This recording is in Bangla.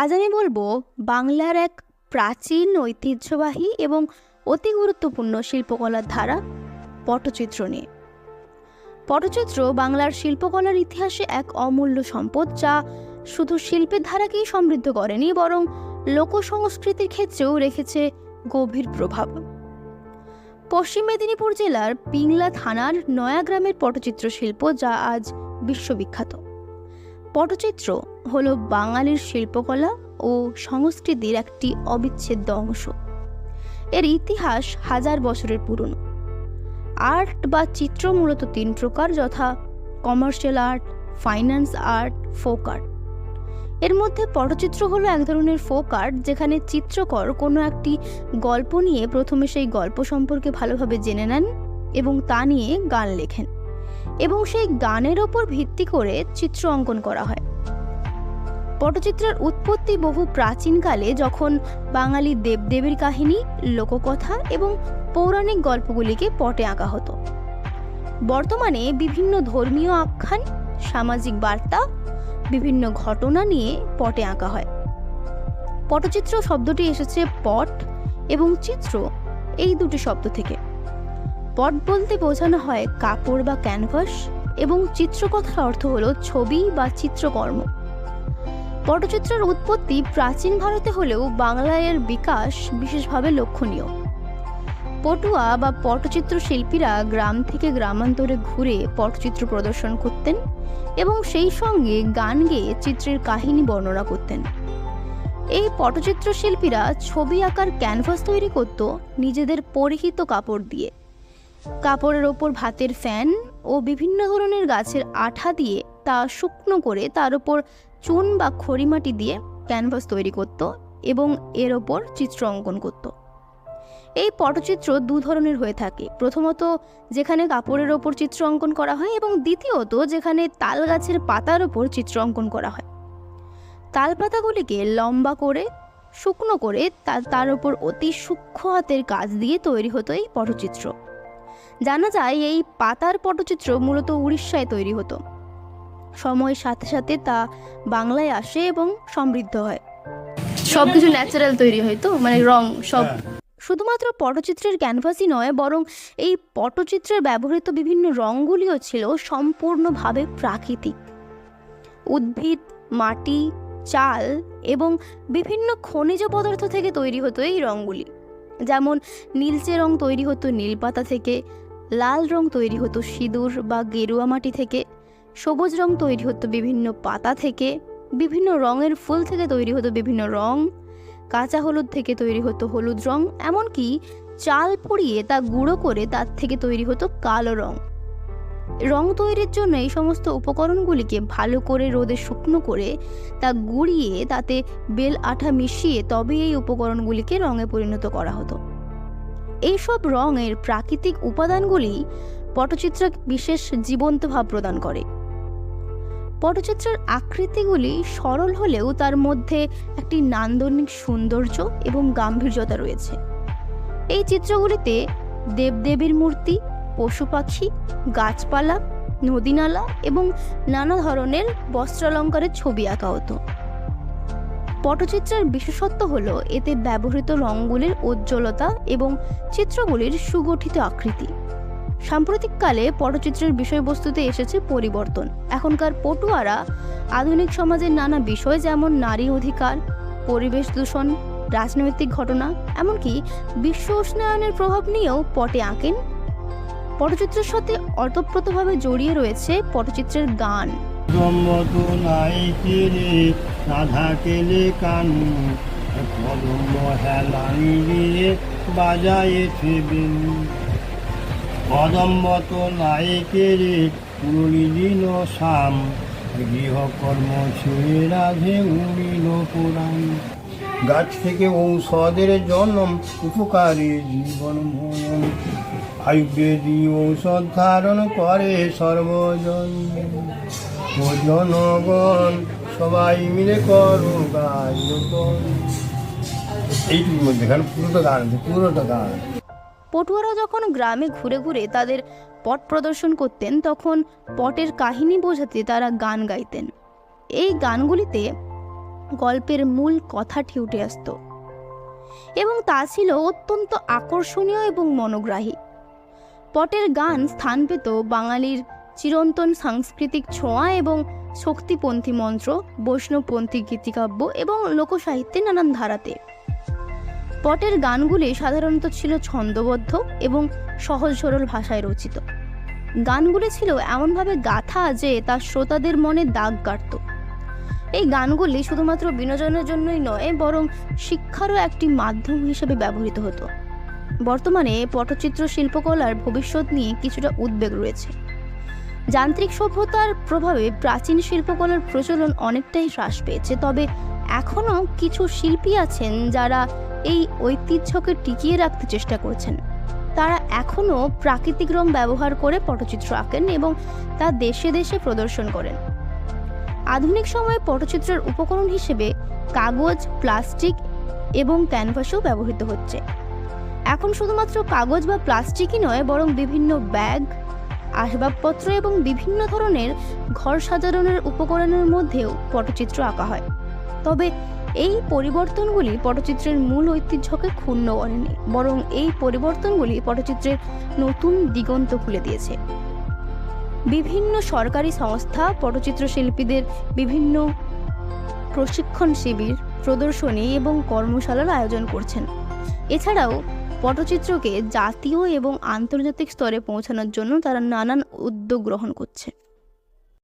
আজ আমি বলব বাংলার এক প্রাচীন ঐতিহ্যবাহী এবং অতি গুরুত্বপূর্ণ শিল্পকলার ধারা পটচিত্র নিয়ে। পটচিত্র বাংলার শিল্পকলার ইতিহাসে এক অমূল্য সম্পদ যা শুধু শিল্পের ধারাকেই সমৃদ্ধ করেনি, বরং লোক সংস্কৃতির ক্ষেত্রেও রেখেছে গভীর প্রভাব। পশ্চিম মেদিনীপুর জেলার পিংলা থানার নয়া গ্রামের পটচিত্র শিল্প যা আজ বিশ্ববিখ্যাত। পটচিত্র হলো বাঙালির শিল্পকলা ও সংস্কৃতির একটি অবিচ্ছেদ্য অংশ। এর ইতিহাস হাজার বছরের পুরনো। আর্ট বা চিত্র মূলত তিন প্রকার, যথা commercial art, finance art, folk art. এর মধ্যে পটচিত্র হলো এক ধরনের ফোক আর্ট, যেখানে চিত্রকর কোনো একটি গল্প নিয়ে প্রথমে সেই গল্প সম্পর্কে ভালোভাবে জেনে নেন এবং তা নিয়ে গান লেখেন। এবং সেই গানের ওপর ভিত্তি করে চিত্র অঙ্কন করা হয়। পটচিত্রের উৎপত্তি বহু প্রাচীনকালে যখন বাঙালি দেবদেবীর কাহিনী, লোককথা এবং পৌরাণিক গল্পগুলিকে পটে আঁকা হতো। বর্তমানে বিভিন্ন ধর্মীয় আখ্যান, সামাজিক বার্তা, বিভিন্ন ঘটনা নিয়ে পটে আঁকা হয়। পটচিত্র শব্দটি এসেছে পট এবং চিত্র, এই দুটি শব্দ থেকে। পট বলতে বোঝানো হয় কাপড় বা ক্যানভাস এবং চিত্রকথার অর্থ হলো ছবি বা চিত্রকর্ম। পটচিত্রের উৎপত্তি প্রাচীন ভারতে হলেও বাংলায় এর বিকাশ বিশেষভাবে লক্ষণীয়। পটুয়া বা পটচিত্র শিল্পীরা গ্রাম থেকে গ্রামান্তরে ঘুরে পটচিত্র প্রদর্শন করতেন এবং সেই সঙ্গে গান গেয়ে চিত্রের কাহিনী বর্ণনা করতেন। এই পটচিত্র শিল্পীরা ছবি আঁকার ক্যানভাস তৈরি করত নিজেদের পরিহিত কাপড় দিয়ে। কাপড়ের ওপর ভাতের ফ্যান ও বিভিন্ন ধরনের গাছের আঠা দিয়ে তা শুকনো করে তার উপর চুন বা খড়িমাটি দিয়ে ক্যানভাস তৈরি করত এবং এর ওপর চিত্র অঙ্কন করত। এই পটচিত্র দু ধরনের হয়ে থাকে। প্রথমত, যেখানে কাপড়ের ওপর চিত্র অঙ্কন করা হয় এবং দ্বিতীয়ত, যেখানে তাল গাছের পাতার ওপর চিত্র অঙ্কন করা হয়। তাল পাতাগুলিকে লম্বা করে, শুকনো করে তার ওপর অতি সূক্ষ্ম হাতের কাজ দিয়ে তৈরি হতো এই পটচিত্র। জানা যায়, এই পাতার পটচিত্র মূলত উড়িষ্যায় তৈরি হতো। সময়ের সাথে সাথে তা বাংলায় আসে এবং সমৃদ্ধ হয়। সব কিছু ন্যাচারাল তৈরি হয় তো? মানে রং সব। শুধুমাত্র পটচিত্রের ক্যানভাসই নয় বরং এই পটচিত্রের ব্যবহৃত বিভিন্ন রঙগুলিও ছিল সম্পূর্ণভাবে প্রাকৃতিক। উদ্ভিদ মাটি চাল এবং বিভিন্ন খনিজ পদার্থ থেকে তৈরি হতো এই রঙগুলি। যেমন নীলচে রং তৈরি হতো নীলপাতা থেকে লাল রং তৈরি হতো সিঁদুর বা গেরুয়া মাটি থেকে সবুজ রং তৈরি হতো বিভিন্ন পাতা থেকে, বিভিন্ন রঙের ফুল থেকে তৈরি হতো বিভিন্ন রং, কাঁচা হলুদ থেকে তৈরি হতো হলুদ রং, এমনকি চাল পুড়িয়ে তা গুঁড়ো করে তার থেকে তৈরি হতো কালো রং। রং তৈরির জন্য এই সমস্ত উপকরণগুলিকে ভালো করে রোদে শুকনো করে তা গুঁড়িয়ে তাতে বেল আঠা মিশিয়ে তবে এই উপকরণগুলিকে রঙে পরিণত করা হতো। এইসব রঙের প্রাকৃতিক উপাদানগুলি পটচিত্র বিশেষ জীবন্ত ভাব প্রদান করে। পটচিত্রের আকৃতিগুলি সরল হলেও তার মধ্যে একটি নান্দনিক সৌন্দর্য এবং গাম্ভীর্যতা রয়েছে। এই চিত্রগুলিতে দেবদেবীর মূর্তি, পশু পাখি, গাছপালা, নদীনালা এবং নানা ধরনের বস্ত্রালঙ্কারের ছবি আঁকা হতো। পটচিত্রের বিশেষত্ব হল এতে ব্যবহৃত রঙগুলির উজ্জ্বলতা এবং চিত্রগুলির সুগঠিত আকৃতি। সাম্প্রতিককালে পটচিত্রের বিষয়বস্তুতে এসেছে পরিবর্তন। এখনকার পটুয়ারা আধুনিক সমাজের নানা বিষয় যেমন নারী অধিকার, পরিবেশ দূষণ, রাজনৈতিক ঘটনা, এমনকি বিশ্ব উষ্ণায়নের প্রভাব নিয়েও পটে আঁকেন। পটচিত্রের সাথে অতপ্রতভাবে জড়িয়ে রয়েছে পটচিত্রের গান। বাজায়েছে বেনু কদম্ব তো নাই কেলে পুরলি দিল শাম গৃহকর্ম ছেড়ে রাধে উড়িল পুরাণ। গাছ থেকে ঔষধের জন্ম, উপকারী জীবন মরণ আয়ুর্বেদী ঔষধ ধারণ করে সর্বজন। জনগণ সবাই মিলে করো গায়ন এইটুকুর মধ্যে পুরোটা গান পুরোটা গান। পটুয়ারা যখন গ্রামে ঘুরে ঘুরে তাদের পট প্রদর্শন করতেন, তখন পটের কাহিনী বোঝাতে তারা গান গাইতেন। এই গানগুলিতে গল্পের মূল কথাটি উঠে আসত এবং তা ছিল অত্যন্ত আকর্ষণীয় এবং মনোগ্রাহী। পটের গান স্থান পেত বাঙালির চিরন্তন সাংস্কৃতিক ছোঁয়া এবং শক্তিপন্থী মন্ত্র, বৈষ্ণবপন্থী গীতিকাব্য এবং লোকসাহিত্যের নানান ধারাতে। পটের গানগুলি সাধারণত ছিল ছন্দবদ্ধ এবং সহজ সরল ভাষায় রচিত। গানগুলি ছিল এমনভাবে গাথা যে তা শ্রোতাদের মনে দাগ কাটত। এই গানগুলি শুধুমাত্র বিনোদনের জন্যই নয়, বরং শিক্ষারও একটি মাধ্যম হিসেবে ব্যবহৃত হতো। বর্তমানে পটচিত্র শিল্পকলার ভবিষ্যৎ নিয়ে কিছুটা উদ্বেগ রয়েছে। যান্ত্রিক সভ্যতার প্রভাবে প্রাচীন শিল্পকলার প্রচলন অনেকটাই হ্রাস পেয়েছে, তবে এখনও কিছু শিল্পী আছেন যারা এই ঐতিহ্যকে টিকিয়ে রাখতে চেষ্টা করছেন। তারা এখনও প্রাকৃতিক রং ব্যবহার করে পটচিত্র আঁকেন এবং তা দেশে দেশে প্রদর্শন করেন। আধুনিক সময়ে পটচিত্রের উপকরণ হিসেবে কাগজ, প্লাস্টিক এবং ক্যানভাসও ব্যবহৃত হচ্ছে। এখন শুধুমাত্র কাগজ বা প্লাস্টিকই নয়, বরং বিভিন্ন ব্যাগ, আসবাবপত্র এবং বিভিন্ন ধরনের ঘর সাজানোর উপকরণের মধ্যেও পটচিত্র আঁকা হয়। তবে এই পরিবর্তনগুলি পটচিত্রের মূল ঐতিহ্যকে ক্ষুণ্ণ করেনি, বরং এই পরিবর্তনগুলি পটচিত্রের নতুন দিগন্ত খুলে দিয়েছে। বিভিন্ন সরকারি সংস্থা, পটচিত্র শিল্পীদের বিভিন্ন প্রশিক্ষণ শিবির, প্রদর্শনী এবং কর্মশালার আয়োজন করছেন। এছাড়াও পটচিত্রকে জাতীয় এবং আন্তর্জাতিক স্তরে পৌঁছানোর জন্য তারা নানান উদ্যোগ গ্রহণ করছে।